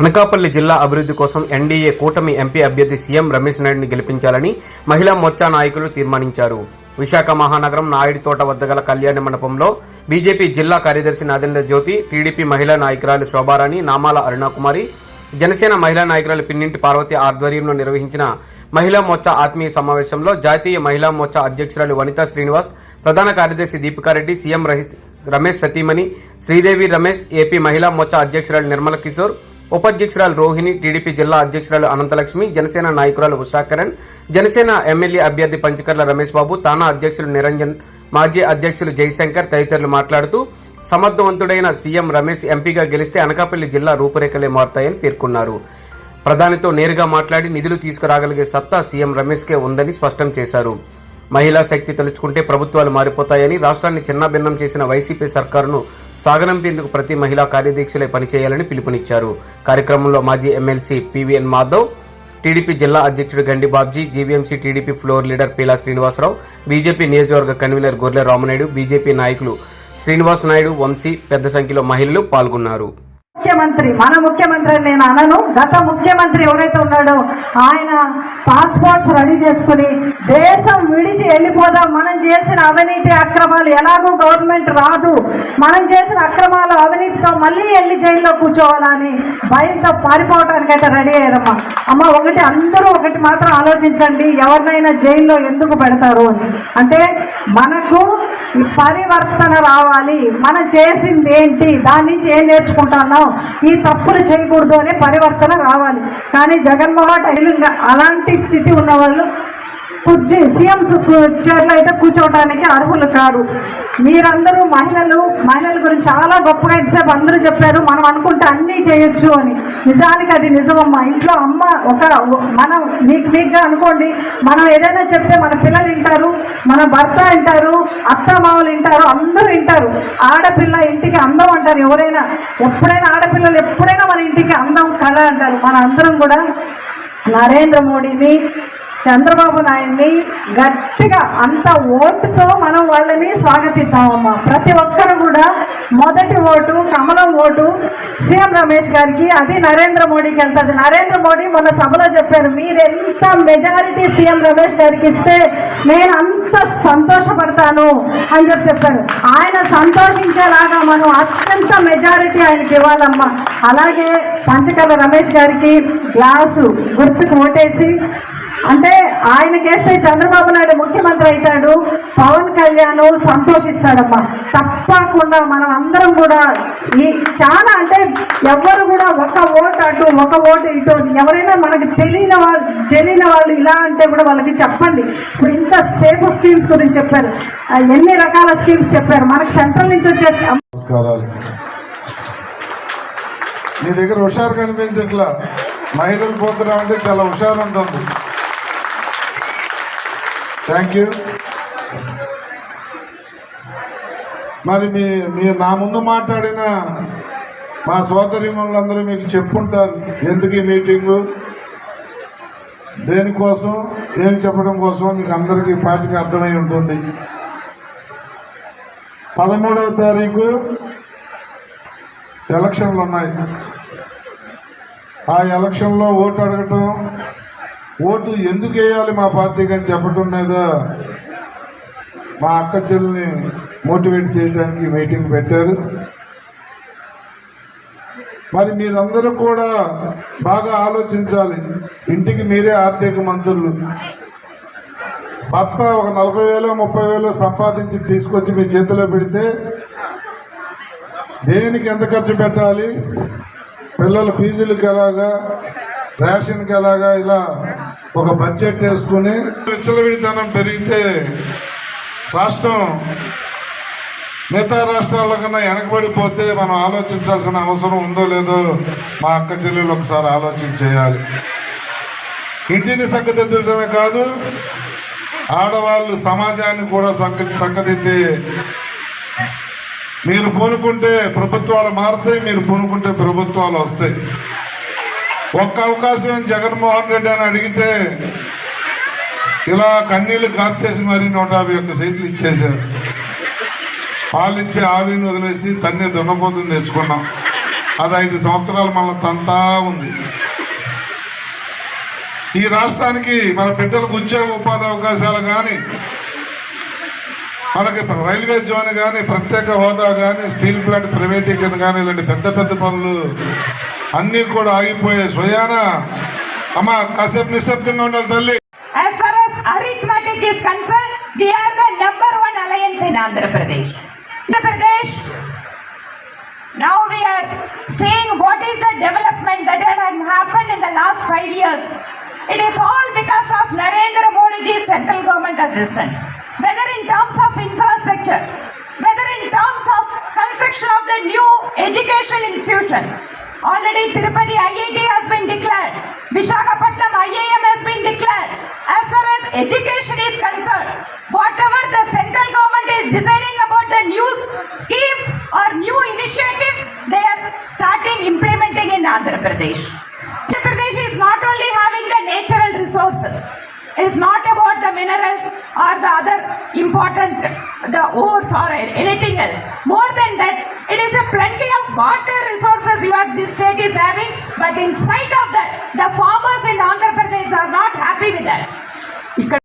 అనకాపల్లి జిల్లా అభివృద్ధి కోసం ఎన్డీఏ కూటమి ఎంపీ అభ్యర్థి సీఎం రమేష్ నాయుడిని గెలిపించాలని మహిళా మోర్చా నాయకులు తీర్మానించారు. విశాఖ మహానగరం నాయుడి తోట వద్ద గల కళ్యాణ మండపంలో బీజేపీ జిల్లా కార్యదర్శి నాదేంద్ర జ్యోతి టీడీపీ మహిళా నాయకురాలు శోభారాణి నామాల అరుణాకుమారి జనసేన మహిళా నాయకురాలు పిన్నింటి పార్వతి ఆధ్వర్యంలో నిర్వహించిన మహిళా మోర్చా ఆత్మీయ సమావేశంలో జాతీయ మహిళా మోర్చా అధ్యక్షురాలు వనితా శ్రీనివాస్ ప్రధాన కార్యదర్శి దీపికారెడ్డి సీఎం రమేష్ సతీమణి శ్రీదేవి రమేష్ ఏపీ మహిళా మోర్చా అధ్యక్షురాలు నిర్మల కిషోర్ ఉపాధ్యక్షురాలు రోహిణి టీడీపీ జిల్లా అధ్యక్షురాలు అనంతలక్ష్మి జనసేన నాయకురాలు ఉషాకరణ్ జనసేన ఎమ్మెల్యే అభ్యర్థి పంచకర్ల రమేష్ బాబు తానా అధ్యక్షులు నిరంజన్ మాజీ అధ్యక్షులు జయశంకర్ తదితరులు మాట్లాడుతూ సమర్థవంతుడైన సీఎం రమేష్ ఎంపీగా గెలిస్తే అనకాపల్లి జిల్లా రూపురేఖలే మారుతాయని పేర్కొన్నారు. ప్రధానితో నేరుగా మాట్లాడి నిధులు తీసుకురాగలిగే సత్తా సీఎం రమేష్కే ఉందని స్పష్టం చేశారు. మహిళా శక్తి తలుచుకుంటే ప్రభుత్వాలు మారిపోతాయని రాష్ట్రాన్ని చిన్నాభిన్నం చేసిన వైసీపీ సర్కారును సాగనంపేందుకు ప్రతి మహిళా కార్యదీక్షలే పనిచేయాలని పిలుపునిచ్చారు. కార్యక్రమంలో మాజీ ఎమ్మెల్సీ పివిఎన్ మాధవ్ టీడీపీ జిల్లా అధ్యక్షుడు Gandi Babji GVMC TDP floor leader Peela Srinivasarao BJP నియోజకవర్గ కన్వీనర్ గొర్రె రామనాయుడు బీజేపీ నాయకులు శ్రీనివాస్ నాయుడు వంశీ పెద్ద సంఖ్యలో మహిళలు పాల్గొన్నారు. ముఖ్యమంత్రి మన ముఖ్యమంత్రి అని నేను అనను. గత ముఖ్యమంత్రి ఎవరైతే ఉన్నాడో ఆయన పాస్పోర్ట్స్ రెడీ చేసుకుని దేశం విడిచి వెళ్ళిపోదాం. మనం చేసిన అవినీతి అక్రమాలు ఎలాగో గవర్నమెంట్ రాదు. మనం చేసిన అక్రమాలు అవినీతితో మళ్ళీ వెళ్ళి జైల్లో కూర్చోవాలని భయంతో పారిపోవటానికైతే రెడీ అయ్యారమ్మా. అమ్మ ఒకటి అందరూ ఒకటి మాత్రం ఆలోచించండి. ఎవరినైనా జైల్లో ఎందుకు పెడతారు అని. అంటే మనకు పరివర్తన రావాలి. మనం చేసింది ఏంటి? దాని నుంచి ఏం నేర్చుకుంటున్నాం ఈ తప్పులు చేయకూడదు అనే పరివర్తన రావాలి. కానీ జగన్మోహన్ రెడ్డి అలాంటి స్థితి ఉన్న వాళ్ళు కుర్చీ సీఎం చైర్లో అయితే కూర్చోవడానికి అర్హులు కాదు మీరందరూ మహిళలు మహిళల గురించి చాలా గొప్పగా ఇంతసేపు అందరూ చెప్పారు. మనం అనుకుంటే అన్నీ చేయొచ్చు అని. నిజానికి అది నిజమమ్మా. ఇంట్లో అమ్మ ఒక మనం మీకు మీకుగా అనుకోండి. మనం ఏదైనా చెప్తే మన పిల్లలు వింటారు మన భర్త వింటారు అత్త మామలు వింటారు అందరూ వింటారు. ఆడపిల్ల ఇంటికి అందం అంటారు ఎవరైనా. ఎప్పుడైనా ఆడపిల్లలు ఎప్పుడైనా మన ఇంటికి అందం కళ అంటారు. మన అందరం కూడా నరేంద్ర మోడీని చంద్రబాబు నాయుడిని గట్టిగా అంత ఓటుతో మనం వాళ్ళని స్వాగతిద్దామమ్మా. ప్రతి ఒక్కరు కూడా మొదటి ఓటు కమలం ఓటు. సీఎం రమేష్ గారికి అది నరేంద్ర మోడీకి వెళ్తుంది. నరేంద్ర మోడీ మొన్న సభలో చెప్పారు మీరెంత మెజారిటీ సీఎం రమేష్ గారికి ఇస్తే నేను అంత సంతోషపడతాను అని చెప్పి చెప్పారు. ఆయన సంతోషించేలాగా మనం అత్యంత మెజారిటీ ఆయనకి ఇవ్వాలమ్మా. అలాగే పంచకర్ల రమేష్ గారికి గ్లాసు గుర్తుకు ఓటేసి అంటే ఆయనకేస్తే చంద్రబాబు నాయుడు ముఖ్యమంత్రి అవుతాడు పవన్ కళ్యాణ్ సంతోషిస్తాడమ్మా. తప్పకుండా మనం అందరం కూడా ఈ చాలా అంటే ఎవరు కూడా ఒక ఓటు అటు ఒక ఓటు ఇటు ఎవరైనా మనకి తెలియని వాళ్ళు తెలియని వాళ్ళు ఇలా అంటే కూడా వాళ్ళకి చెప్పండి. ఇప్పుడు ఇంతసేపు స్కీమ్స్ గురించి చెప్పారు. ఎన్ని రకాల స్కీమ్స్ చెప్పారు? మనకి సెంట్రల్ నుంచి వచ్చేసి నమస్కారాలు. నీ దగ్గర హుషారు కనిపించట్లా? మహిళలు పోతున్నాం అంటే చాలా హుషారు ఉంటుంది థ్యాంక్ యూ మరి మీ మీరు నా ముందు మాట్లాడిన మా సోదరిమణులందరూ మీకు చెప్పుంటారు. ఎందుకు ఈ మీటింగు? దేనికోసం? ఏమి చెప్పడం కోసం? మీకు అందరికీ ఈ పార్టీకి అర్థమై ఉంటుంది. పదమూడవ తారీఖు ఎలక్షన్లు ఉన్నాయి. ఆ ఎలక్షన్లో ఓటు అడగటం ఓటు ఎందుకు వేయాలి మా పార్టీకి అని చెప్పడం మీద మా అక్క చెల్లిని మోటివేట్ చేయడానికి మీటింగ్ పెట్టారు. మరి మీరందరూ కూడా బాగా ఆలోచించాలి. ఇంటికి మీరే ఆర్థిక మంత్రులు. భర్త ఒక నలభై వేలు ముప్పై వేలు సంపాదించి తీసుకొచ్చి మీ చేతిలో పెడితే దేనికి ఎంత ఖర్చు పెట్టాలి? పిల్లల ఫీజులకు ఎలాగా? రేషన్కి ఎలాగా? ఇలా ఒక బడ్జెట్ వేసుకుని విచ్చలవిడితనం పెరిగితే రాష్ట్రం మిగతా రాష్ట్రాల కన్నా వెనకబడిపోతే మనం ఆలోచించాల్సిన అవసరం ఉందో లేదో మా అక్క చెల్లెలు ఒకసారి ఆలోచన చేయాలి. ఇంటిని చక్కదిద్దడమే కాదు ఆడవాళ్ళు సమాజాన్ని కూడా చక్క చక్కదిద్దే మీరు పూనుకుంటే ప్రభుత్వాలు మారుతాయి మీరు పూనుకుంటే ప్రభుత్వాలు వస్తాయి. ఒక్క అవకాశం అని జగన్మోహన్ రెడ్డి అని అడిగితే ఇలా కన్నీళ్ళు కాల్చేసి మరి నూట యాభై ఒక్క సీట్లు ఇచ్చేశారు. పాలిచ్చే ఆవిని వదిలేసి తన్ని దున్నపోతుంది తెచ్చుకున్నాం. అది ఐదు సంవత్సరాలు మన తంతా ఉంది. ఈ రాష్ట్రానికి మన బిడ్డలకు ఉద్యోగ ఉపాధి అవకాశాలు కానీ మనకి రైల్వే జోన్ కానీ ప్రత్యేక హోదా కానీ స్టీల్ ప్లాంట్ ప్రైవేటీకరణ కానీ ఇలాంటి పెద్ద పెద్ద పనులు అన్నీ కూడా ఆగిపోయాయి స్వయాన అమ్మ కాసేపు నిశ్శబ్దంగా ఉండాలి తల్లి As far as arithmetic is concerned, we are the number one alliance in Andhra Pradesh. Andhra Pradesh, now we are seeing what is the development that has happened in the last five years. It is all because of Narendra Modi's central government assistance. Whether in terms of infrastructure, whether in terms of construction of the new educational institution. Already Tirupati IIT has been declared. Vishakhapatnam IIM has been declared. As far as education is concerned, whatever the central government is deciding about the new schemes or new initiatives, they are starting implementing in Andhra Pradesh. Andhra Pradesh is not only having the natural resources, it is not about the minerals or the other important, the ores or anything else. More than that, it is a plenty of water resources you are, this state is having. But in spite of that, the farmers in Andhra Pradesh are not happy with that.